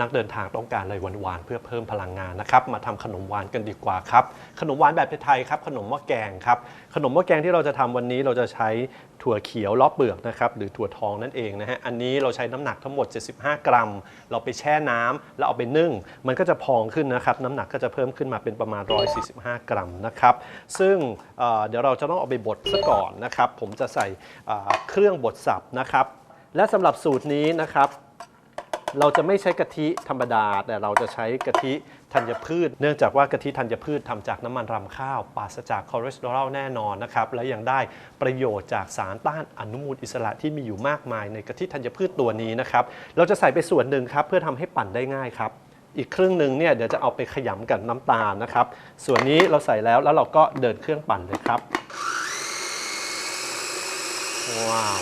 นักเดินทางต้องการอะไรหวานๆเพื่อเพิ่มพลังงานนะครับ มาทำขนมหวานกันดีกว่าครับ ขนมหวานแบบไทยๆครับ ขนมหม้อแกงครับ ขนมหม้อแกงที่เราจะทำวันนี้เราจะใช้ถั่วเขียวล้อเปลือกนะครับ หรือถั่วทองนั่นเองนะฮะ อันนี้เราใช้น้ำหนักทั้งหมด 75 กรัม เราไปแช่น้ำแล้วเอาไปนึ่ง มันก็จะพองขึ้นนะครับ น้ำหนักก็จะเพิ่มขึ้นมาเป็นประมาณ 145 กรัมนะครับ ซึ่งเเดี๋ยวเราจะต้องเอาไปบดซะก่อนนะครับ ผมจะใส่เอ่อเครื่องบดสับนะครับ และสำหรับสูตรนี้นะครับ เราจะไม่ใช้กะทิธรรมดา แต่เราจะใช้กะทิธัญพืช เนื่องจากว่ากะทิธัญพืชทำจากน้ำมันรำข้าวปราศจากคอเลสเตอรอลแน่นอนนะครับ และยังได้ประโยชน์จากสารต้านอนุมูลอิสระที่มีอยู่มากมายในกะทิธัญพืชตัวนี้นะครับ เราจะใส่ไปส่วนหนึ่งครับเพื่อทำให้ปั่นได้ง่ายครับอีกครึ่งหนึ่งเนี่ยเดี๋ยวจะเอาไปขยำกับน้ำตาลนะครับ ส่วนนี้เราใส่แล้วแล้วเราก็เดินเครื่องปั่นเลยครับ ว้าว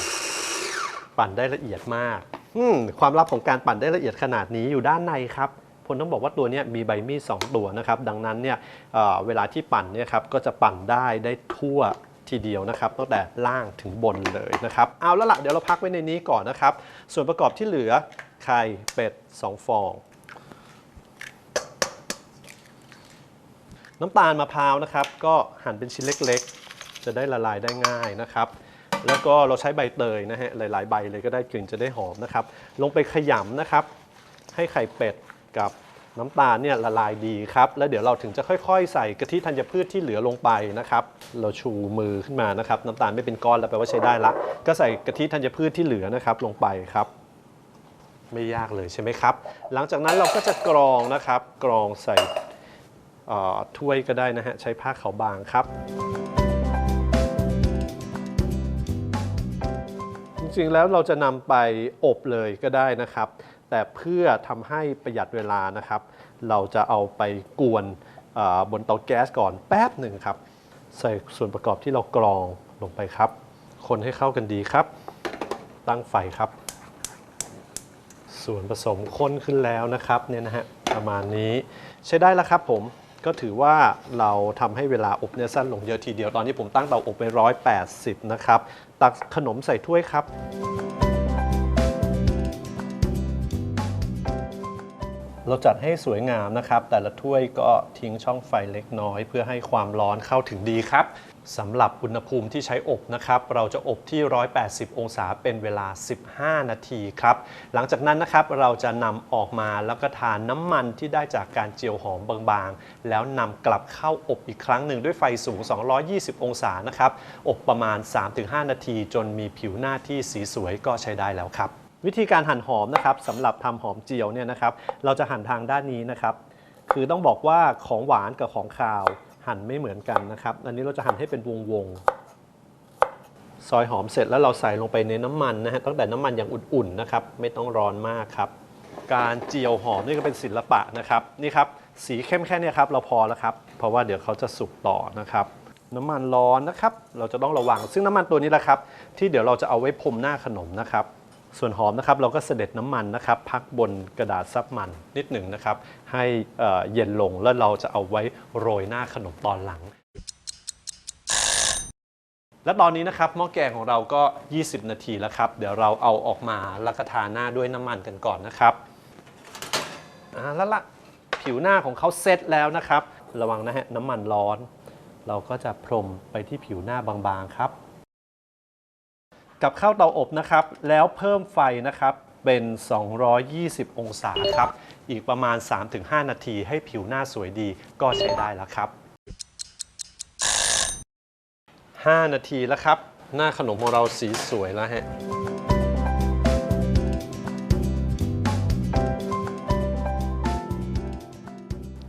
ปั่นได้ละเอียดมาก อืมความลับของการปั่นได้ละเอียดขนาดนี้อยู่ด้านในครับผมต้องบอกว่าตัวนี้มีใบมีดสองตัวนะครับ ดังนั้นเนี่ยเอ่อเวลาที่ปั่นเนี่ยครับก็จะปั่นได้ได้ทั่วทีเดียวนะครับตั้งแต่ล่างถึงบนเลยนะครับ เอาแล้วล่ะเดี๋ยวเราพักไว้ในนี้ก่อนนะครับ ส่วนประกอบที่เหลือไข่เป็ด 2 ฟอง น้ำตาลมะพร้าวนะครับ ก็หั่นเป็นชิ้นเล็กๆ จะได้ละลายได้ง่ายนะครับ แล้วก็เราใช้ใบเตยนะฮะหลาย ๆ ใบเลยก็ได้กลิ่นจะได้หอมนะครับ ลงไปขยำนะครับ ให้ไข่เป็ดกับน้ำตาลเนี่ยละลายดีครับ แล้วเดี๋ยวเราถึงจะค่อย ๆ ใส่กะทิธัญพืชที่เหลือลงไปนะครับ เราชูมือขึ้นมานะครับ น้ำตาลไม่เป็นก้อนแล้วแปลว่าใช้ได้ละ ก็ใส่กะทิธัญพืชที่เหลือนะครับลงไปครับ ไม่ยากเลยใช่ไหมครับ หลังจากนั้นเราก็จะกรองนะครับ กรองใส่ถ้วยก็ได้นะฮะใช้ผ้าขาวบางครับ จริงแล้วเราจะนำไปอบเลยก็ได้นะครับ แต่เพื่อทำให้ประหยัดเวลานะครับ เราจะเอาไปกวนบนเตาแก๊สก่อนแป๊บหนึ่งครับ ใส่ส่วนประกอบที่เรากรองลงไปครับ คนให้เข้ากันดีครับ ตั้งไฟครับ ส่วนผสมข้นขึ้นแล้วนะครับเนี่ยนะฮะประมาณนี้ใช้ได้แล้วครับผม ก็ถือว่าเราทำให้เวลาอบเนี่ยสั้นลงเยอะทีเดียว ตอนนี้ผมตั้งเตาอบไป 180 นะครับ ตักขนมใส่ถ้วยครับ เราจัดให้สวยงามนะครับ แต่ละถ้วยก็ทิ้งช่องไฟเล็กน้อย เพื่อให้ความร้อนเข้าถึงดีครับสำหรับอุณหภูมิที่ใช้อบนะครับ เราจะอบที่ 180 องศาเป็นเวลา 15 นาทีครับ หลังจากนั้นนะครับเราจะนำออกมาแล้วก็ทานน้ำมันที่ได้จากการเจียวหอมบางๆ แล้วนำกลับเข้าอบอีกครั้งหนึ่งด้วยไฟสูง 220 องศานะครับ อบประมาณ 3-5 นาที จนมีผิวหน้าที่สีสวยก็ใช้ได้แล้วครับ วิธีการหั่นหอมนะครับสำหรับทำหอมเจียวเนี่ยนะครับ เราจะหั่นทางด้านนี้นะครับ คือต้องบอกว่าของหวานกับของคาวหั่นไม่เหมือนกันนะครับ อันนี้เราจะหั่นให้เป็นวงวงๆซอยหอมเสร็จแล้วเราใส่ลงไปในน้ำมันนะฮะตั้งแต่น้ำมันอยังอุ่นๆนะครับ ไม่ต้องร้อนมากครับ การเจียวหอมนี่ก็เป็นศิลปะนะครับนี่ครับสีเข้มแค่เนี้ครับเราพอแล้วครับ เพราะว่าเดี๋ยวเขาจะสุกต่อนะครับน้ำมันร้อนนะครับ เราจะต้องระวัง ซึ่งน้ำมันตัวนี้แหละครับ ที่เดี๋ยวเราจะเอาไว้พรมหน้าขนมนะครับ ส่วนหอมนะครับเราก็เสด็จน้ำมันนะครับพักบนกระดาษซับมันนิดหนึ่งนะครับ ให้เย็นลงแล้วเราจะเอาไว้โรยหน้าขนมตอนหลัง และตอนนี้นะครับหม้อแกงของเราก็ 20 นาทีแล้วครับ เดี๋ยวเราเอาออกมาแล้วก็ทาหน้าด้วยน้ำมันกันก่อนนะครับอ่าแล้วละผิวหน้าของเขาเซตแล้วนะครับ ระวังนะฮะน้ำมันร้อน เราก็จะพรมไปที่ผิวหน้าบางๆครับ กับข้าวเตาอบนะครับ แล้วเพิ่มไฟนะครับเป็น 220 องศาครับ อีกประมาณ 3-5 นาทีให้ผิวหน้าสวยดีก็ใช้ได้แล้วครับ 5 นาทีแล้วครับ หน้าขนมของเราสีสวยแล้วฮะ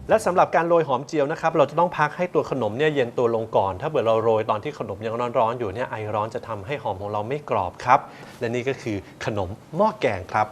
และสำหรับการโรยหอมเจียวนะครับ เราจะต้องพักให้ตัวขนมเนี่ยเย็นตัวลงก่อน ถ้าเกิดเราโรยตอนที่ขนมยังร้อนๆอยู่เนี่ยไอร้อนจะทำให้หอมของเราไม่กรอบครับ และนี่ก็คือขนมหม้อแกงครับ